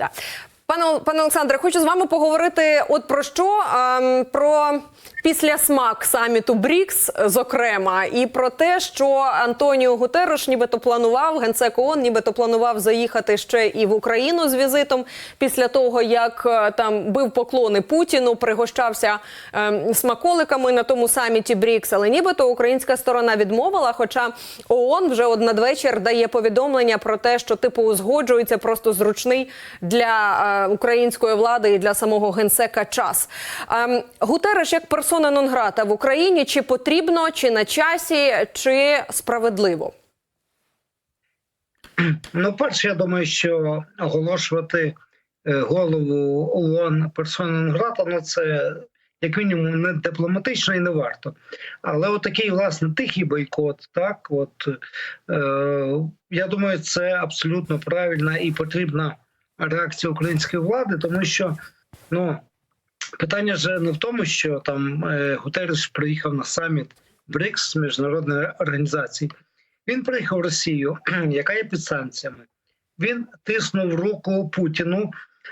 Так. Пане, пане Олександре, хочу з вами поговорити от про що? Ем, про післясмак саміту БРІКС, зокрема, і про те, що Антоніо Гутерош нібито планував, генсек ООН нібито планував заїхати ще і в Україну з візитом після того, як е, там бив поклони Путіну, пригощався ем, смаколиками на тому саміті БРІКС. Але нібито українська сторона відмовила. Хоча ООН вже от надвечір дає повідомлення про те, що типу узгоджується просто зручний для е, української влади і для самого генсека час. Ем, Гутереш як персона нон-грата в Україні чи потрібно, чи на часі, чи справедливо? Ну, перше, я думаю, що оголошувати е, голову ООН персона грата, ну це як мінімум не дипломатично і не варто. Але отакий, власне, тихий бойкот, так, от е, я думаю, це абсолютно правильна і потрібна реакція української влади, тому що ну. Питання ж не в тому, що там е, Гутерреш приїхав на саміт БРИКС міжнародної організації. Він приїхав в Росію, яка є під санкціями. Він тиснув руку Путіну,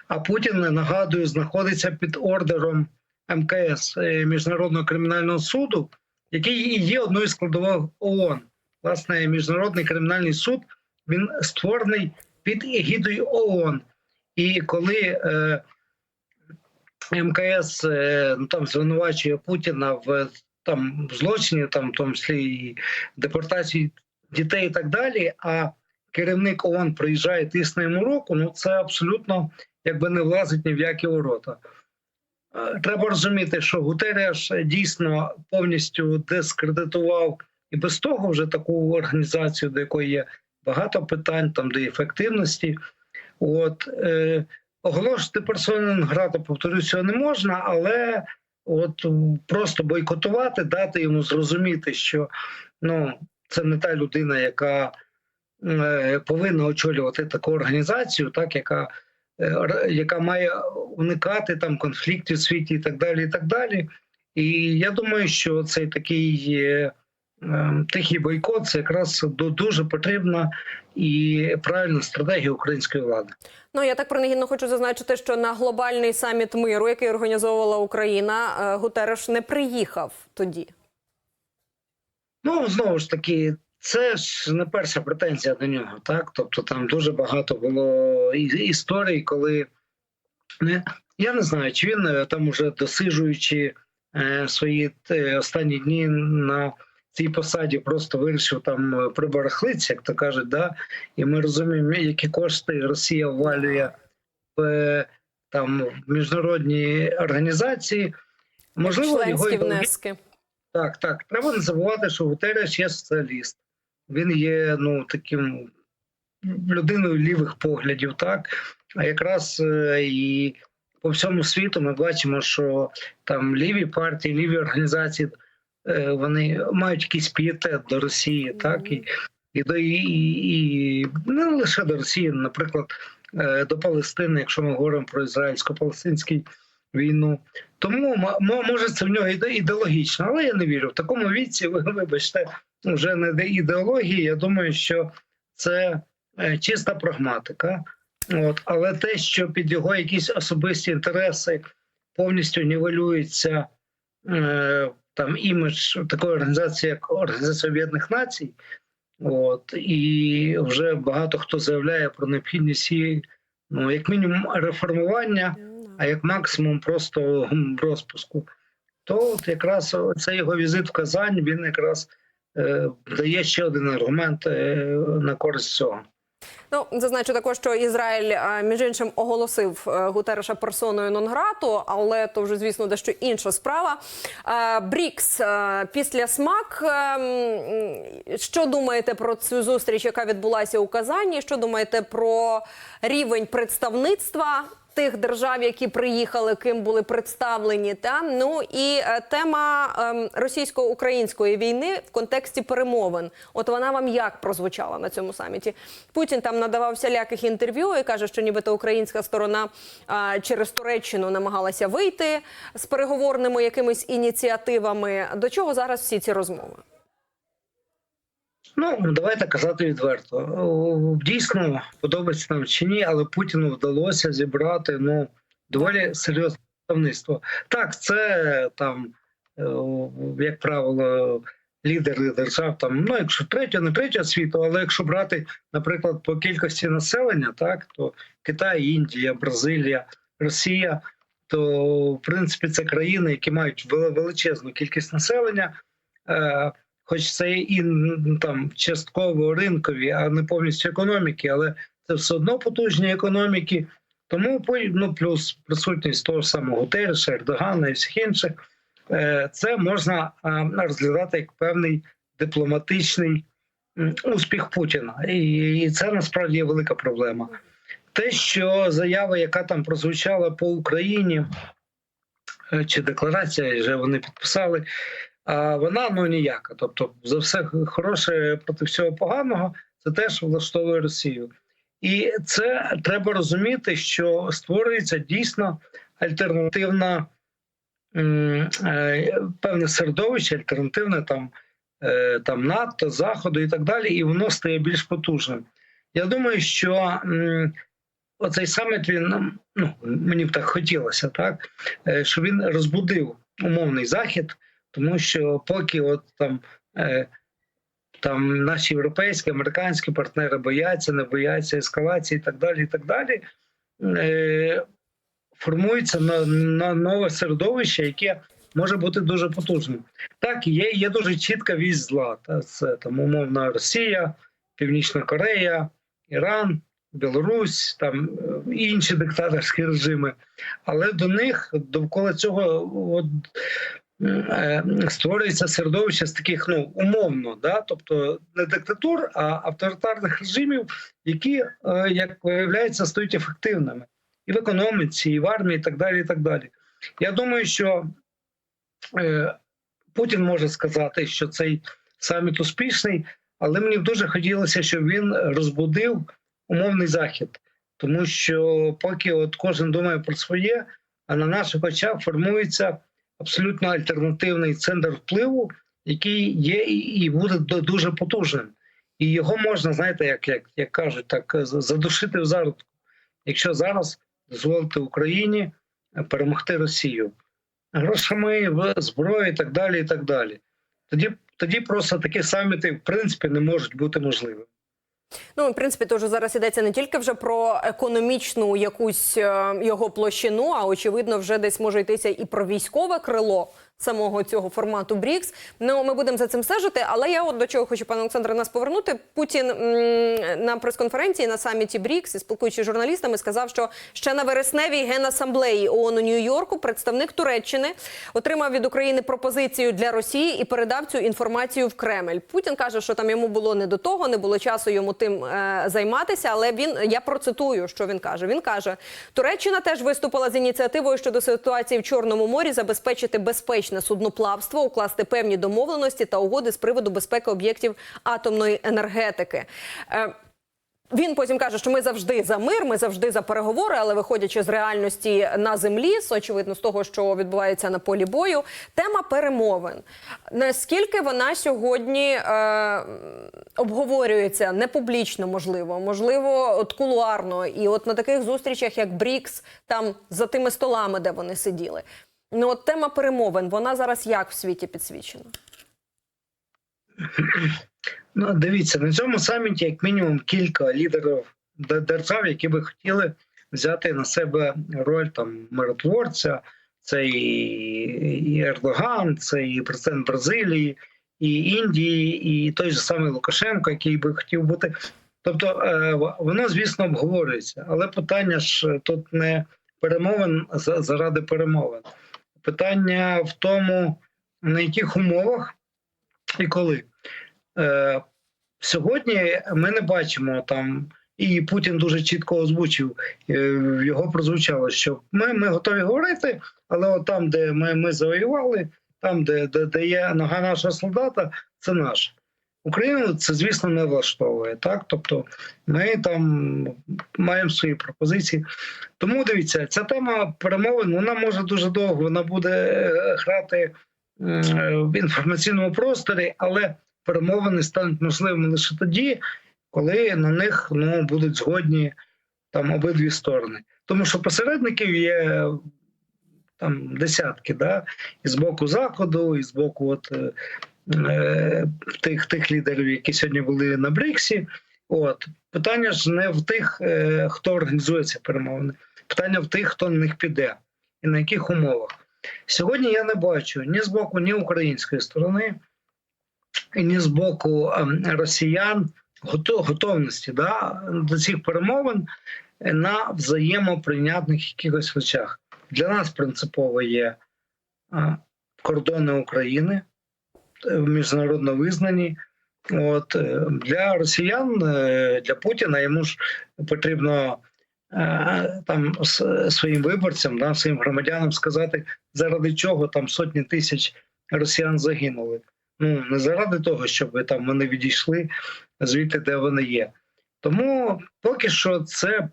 а Путін, нагадую, знаходиться під ордером МКС е, Міжнародного кримінального суду, який і є одною з складових ООН. Власне, Міжнародний кримінальний суд він створений під егідою ООН. І коли е, МКС е, ну, там звинувачує Путіна в там злочині, там в тому числі і депортації дітей і так далі. А керівник ООН приїжджає тисне йому руку. Ну це абсолютно якби не влазить ні в які ворота. Е, Треба розуміти, що Гутереш дійсно повністю дискредитував і без того вже таку організацію, до якої є багато питань, там до ефективності. От е, оголошувати персону грати, повторюсь, цього не можна, але от просто бойкотувати, дати йому зрозуміти, що ну це не та людина, яка е, повинна очолювати таку організацію, так яка, е, яка має уникати там конфліктів в світі і так далі. І так далі. І я думаю, що цей такий е, тихий бойкот це якраз ду- дуже потрібна і правильна стратегія української влади. Ну я так принагідно хочу зазначити, що на глобальний саміт миру, який організовувала Україна, е, Гутереш не приїхав тоді. Ну знову ж таки, це ж не перша претензія до нього, так тобто там дуже багато було історій, коли не я не знаю, чи він е, там уже досижуючи е, свої е, останні дні на цій посаді, просто вирішив там е, прибарахлитися, як то кажуть, да? і ми розуміємо, які кошти Росія ввалює в е, там міжнародні організації. Можливо, його внески. так, так. Треба не забувати, що Гутереш є соціаліст. Він є ну таким людиною лівих поглядів, так. А якраз е, і по всьому світу ми бачимо, що там ліві партії, ліві організації вони мають якийсь пієтет до Росії, так і, і до і, і, не лише до Росії, наприклад, е, до Палестини, якщо ми говоримо про ізраїльсько-палестинську війну. Тому може це в нього іде- ідеологічно, але я не вірю. В такому віці, ви вибачте, вже не де ідеології. Я думаю, що це е, чиста прагматика. От, але те, що під його якісь особисті інтереси повністю нівелюється е, там імідж такої організації, як Організація Об'єднаних Націй, от, і вже багато хто заявляє про необхідність її, ну, як мінімум, реформування а як максимум просто розпуску. То от якраз цей його візит в Казань він якраз е, дає ще один аргумент е, на користь цього. Ну, зазначу також, що Ізраїль е, між іншим оголосив е, Гутереша персоною нон-грату, але то вже звісно дещо інша справа. Е, Брікс після смак. Що думаєте про цю зустріч, яка відбулася у Казані? Що думаєте про рівень представництва? Тих держав, які приїхали, ким були представлені, та ну і е, тема ем, російсько-української війни в контексті перемовин. От вона вам як прозвучала на цьому саміті? Путін там надавав всіляких інтерв'ю і каже, що нібито українська сторона а, через Туреччину намагалася вийти з переговорними якимись ініціативами. До чого зараз всі ці розмови? Ну, давайте казати відверто. Дійсно, подобається нам чи ні, але Путіну вдалося зібрати ну доволі серйозне представництво. Так, це там, е, як правило, лідери держав, там, ну, якщо третього, не третього світу, але якщо брати, наприклад, по кількості населення, так, то Китай, Індія, Бразилія, Росія, то в принципі це країни, які мають величезну кількість населення. Хоч це і там частково ринкові, а не повністю економіки, але це все одно потужні економіки. Тому ну, плюс присутність того самого Гутерреша, Ердогана і всіх інших, е, це можна розглядати як певний дипломатичний успіх Путіна, і, це насправді є велика проблема. Те, що заява, яка там прозвучала по Україні, е, чи декларація, вже вони підписали, вона ну ніяка. Тобто, за все хороше проти всього поганого, це теж влаштовує Росію. І це треба розуміти, що створюється дійсно альтернативна е, певне середовище, альтернативне там, е, там НАТО, Заходу і так далі, і воно стає більш потужним. Я думаю, що оцей саміт він ну мені б так хотілося, так е, що він розбудив умовний захід, тому що поки от там. е, Там наші європейські, американські партнери бояться, не бояться ескалації і так далі. і так далі. Е, формується на, на нове середовище, яке може бути дуже потужним. Так, є, є дуже чітка вість зла. Та, це там умовна Росія, Північна Корея, Іран, Білорусь, там е, інші диктаторські режими. Але до них довкола цього от, створюється середовище з таких ну умовно, да, тобто не диктатур, а авторитарних режимів, які, е, як виявляється, стають ефективними і в економіці, і в армії, і так далі. І так далі. Я думаю, що е, Путін може сказати, що цей саміт успішний, але мені дуже хотілося, щоб він розбудив умовний захід, тому що поки от кожен думає про своє, а на наших очах формується абсолютно альтернативний центр впливу, який є і буде дуже потужним. І його можна, знаєте, як, як, як кажуть, так задушити в зародку, якщо зараз дозволити Україні е, перемогти Росію грошами, зброєю і так далі. і так далі. Тоді, тоді просто такі саміти, в принципі, не можуть бути можливими. Ну, в принципі, теж зараз йдеться не тільки вже про економічну якусь е, його площину, а очевидно, вже десь може йтися і про військове крило самого цього формату БРІКС. Ну, ми будемо за цим стежити. Але я от до чого хочу, пане Олександре, нас повернути. Путін м, на прес-конференції на саміті БРІКС, і спілкуючись з журналістами, сказав, що ще на вересневій генасамблеї ООН у Нью-Йорку представник Туреччини отримав від України пропозицію для Росії і передав цю інформацію в Кремль. Путін каже, що там йому було не до того, не було часу йому тим е, займатися. Але він я процитую, що він каже. Він каже: Туреччина теж виступила з ініціативою щодо ситуації в Чорному морі, забезпечити безпечне судноплавство, укласти певні домовленості та угоди з приводу безпеки об'єктів атомної енергетики. Е, він потім каже, що ми завжди за мир, ми завжди за переговори, але виходячи з реальності на землі, з, очевидно, з того, що відбувається на полі бою, тема перемовин. Наскільки вона сьогодні е, обговорюється не публічно, можливо, можливо, от кулуарно, і от на таких зустрічах, як БРІКС, там за тими столами, де вони сиділи. Ну, от тема перемовин, вона зараз як в світі підсвічена? Ну, дивіться, на цьому саміті, як мінімум, кілька лідерів держав, які би хотіли взяти на себе роль там миротворця. Це і Ердоган, це і президент Бразилії, і Індії, і той же самий Лукашенко, який би хотів бути. Тобто е, воно, звісно, обговорюється, але питання ж тут не перемовин за- заради перемовин. Питання в тому, на яких умовах і коли. Е, Сьогодні ми не бачимо там, і Путін дуже чітко озвучив, е, його прозвучало, що ми, ми готові говорити, але от там, де ми, ми завоювали, там, де, де, де є нога нашого солдата, це наше. Україну це, звісно, не влаштовує. Так? Тобто ми там маємо свої пропозиції. Тому дивіться, ця тема перемовин вона може дуже довго, вона буде е, грати е, в інформаційному просторі, але перемовини стануть можливими лише тоді, коли на них ну, будуть згодні там обидві сторони. Тому що посередників є там десятки, да? і з боку заходу, і з боку от, е, тих, тих лідерів, які сьогодні були на Бріксі. От питання ж не в тих, е, хто організує ці перемовини, питання в тих, хто на них піде і на яких умовах. Сьогодні я не бачу ні з боку, ні української сторони, ні з боку ем, росіян готовності да, до цих перемовин на взаємоприйнятних якихось речах. Для нас принципово є кордони України е, міжнародно визнані. От е, для росіян, е, для Путіна йому ж потрібно е, там своїм виборцям, да, своїм громадянам сказати, заради чого там сотні тисяч росіян загинули. Ну не заради того, щоб там вони відійшли звідти, де вони є. Тому поки що це,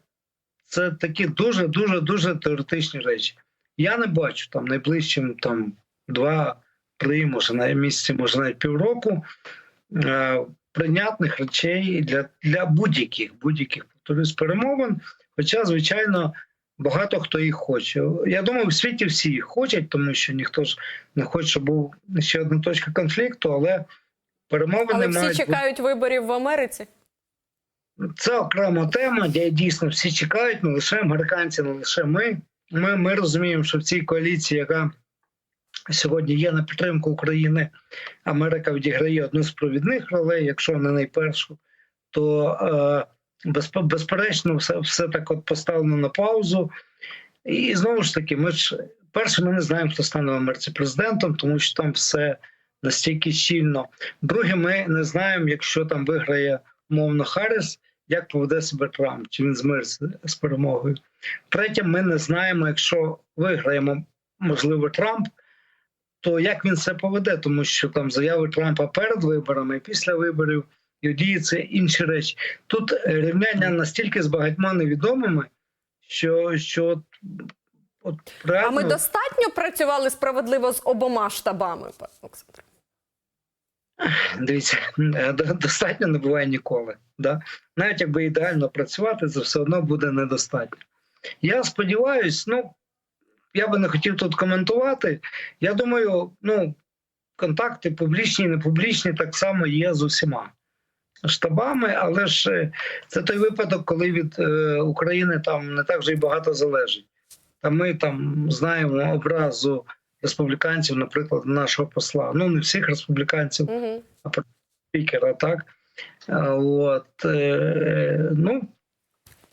це такі дуже дуже дуже теоретичні речі. Я не бачу там найближчим там два-три, може на місяці, може навіть півроку е, прийнятних речей для, для будь-яких будь-яких повторюсь, перемовин. Хоча, звичайно, багато хто їх хоче. Я думаю, в світі всі їх хочуть, тому що ніхто ж не хоче, щоб був ще одна точка конфлікту, але перемовини Але мають всі бути- чекають виборів в Америці. це окрема тема, де дійсно всі чекають, не лише американці, не лише ми. Ми, ми розуміємо, що в цій коаліції, яка сьогодні є на підтримку України, Америка відіграє одну з провідних ролей, якщо не найпершу, то е, безпе- безперечно, все, все так от поставлено на паузу. І знову ж таки, ми ж перше, ми не знаємо, хто стане в Америці президентом, тому що там все настільки щільно. Друге, ми не знаємо, якщо там виграє мовно Харріс, як поведе себе Трамп, чи він змириться з перемогою. Третє, ми не знаємо, якщо виграємо, можливо, Трамп, то як він себе поведе, тому що там заяви Трампа перед виборами після виборів і дії це інші речі. Тут рівняння настільки з багатьма невідомими, що, що от, от реально... А ми достатньо працювали справедливо з обома штабами, пане Олександре? Дивіться, достатньо не буває ніколи. Да? Навіть якби ідеально працювати, це все одно буде недостатньо. Я сподіваюся, ну я би не хотів тут коментувати. Я думаю, ну контакти публічні, не публічні так само є з усіма штабами, але ж е, це той випадок, коли від е, України там не так вже й багато залежить. Та ми там знаємо образу республіканців, наприклад, нашого посла. Ну не всіх республіканців, Угу. спікера, так Е, от е, ну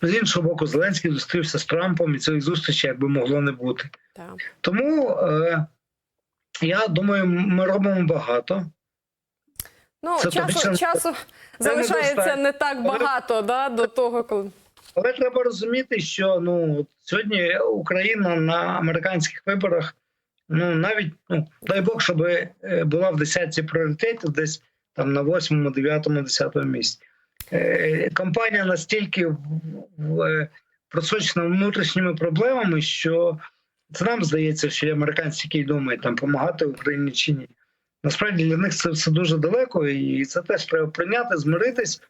з іншого боку, Зеленський зустрівся з Трампом, і цієї зустрічі якби могло не бути. Так. Тому е, я думаю, ми робимо багато. Ну, Це часу, точно- часу залишається недостатньо. не так багато да, до того, коли. Але треба розуміти, що ну сьогодні Україна на американських виборах, ну навіть ну дай Бог, щоб е, була в десятці пріоритетів, десь там на восьмому, дев'ятому, десятому місці. Е, Компанія настільки в- е, просочена внутрішніми проблемами, що це нам здається, що є американці, які думають там допомагати Україні чи ні. Насправді для них це все дуже далеко, і це теж треба прийняти, змиритись.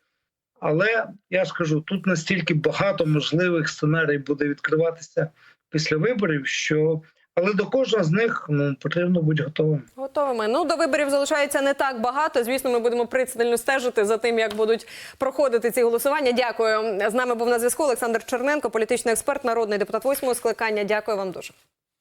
Але я ж кажу, тут настільки багато можливих сценаріїв буде відкриватися після виборів, що але до кожного з них ну потрібно бути готовим. Готовими. Ну до виборів залишається не так багато. Звісно, ми будемо прицільно стежити за тим, як будуть проходити ці голосування. Дякую. З нами був на зв'язку Олександр Черненко, політичний експерт, народний депутат восьмого скликання. Дякую вам дуже.